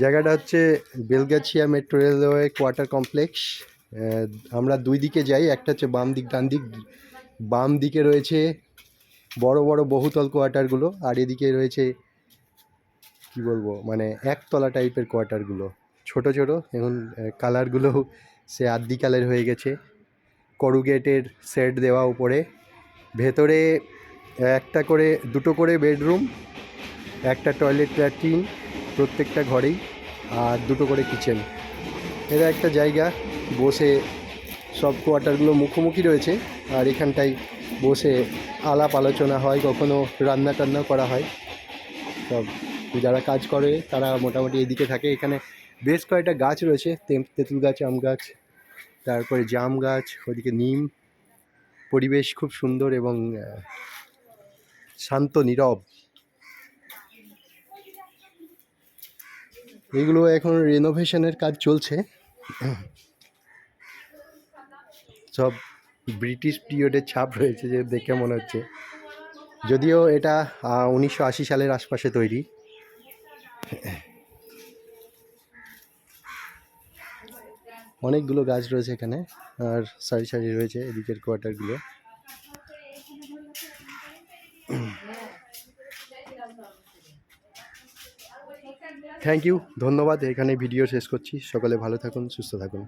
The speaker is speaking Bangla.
জায়গাটা হচ্ছে Belgachia metro railway quarter complex. আমরা দুই দিকে যাই একটা হচ্ছে বাম দিক ডান দিক। বাম দিকে রয়েছে বড় বড় বহুতল কোয়ার্টারগুলো আর এদিকে রয়েছে কি বলব মানে একতলা টাইপের কোয়ার্টারগুলো। ছোট ছোট এখন কালারগুলো সে আদ্দি কালার হয়ে গেছে। করুগেটের সেট দেওয়া উপরে। ভেতরে একটা করে, দুটো করে বেডরুম, একটা টয়লেট ল্যাট্রিন প্রত্যেকটা ঘরেই আর দুটো করে কিচেন। এরা একটা জায়গা বসে সব কোয়ার্টারগুলো মুখোমুখি রয়েছে আর এখানটায় বসে আলাপ আলোচনা হয়, কখনো রান্না টান্না করা হয়। সব যারা কাজ করে তারা মোটামুটি এদিকে থাকে। এখানে বেশ কয়েকটা গাছ রয়েছে তেঁতুল গাছ, আম গাছ, তারপরে জাম গাছ, ওদিকে নিম। পরিবেশ খুব সুন্দর এবং শান্ত, নীরব। এগুলো এখন রেনোভেশনের কাজ চলছে। সব ব্রিটিশ পিরিয়ডের ছাপ রয়েছে যে দেখে মনে হচ্ছে। যদিও এটা উনিশশো আশি সালের আশপাশে তৈরি। অনেকগুলো গাছ রয়েছে এখানে। আর সারি সারি রয়েছে এদিকের কোয়ার্টারগুলো থ্যাংক ইউ ধন্যবাদ। এখানে ভিডিও শেষ করছি। সকালে ভালো থাকুন সুস্থ থাকুন।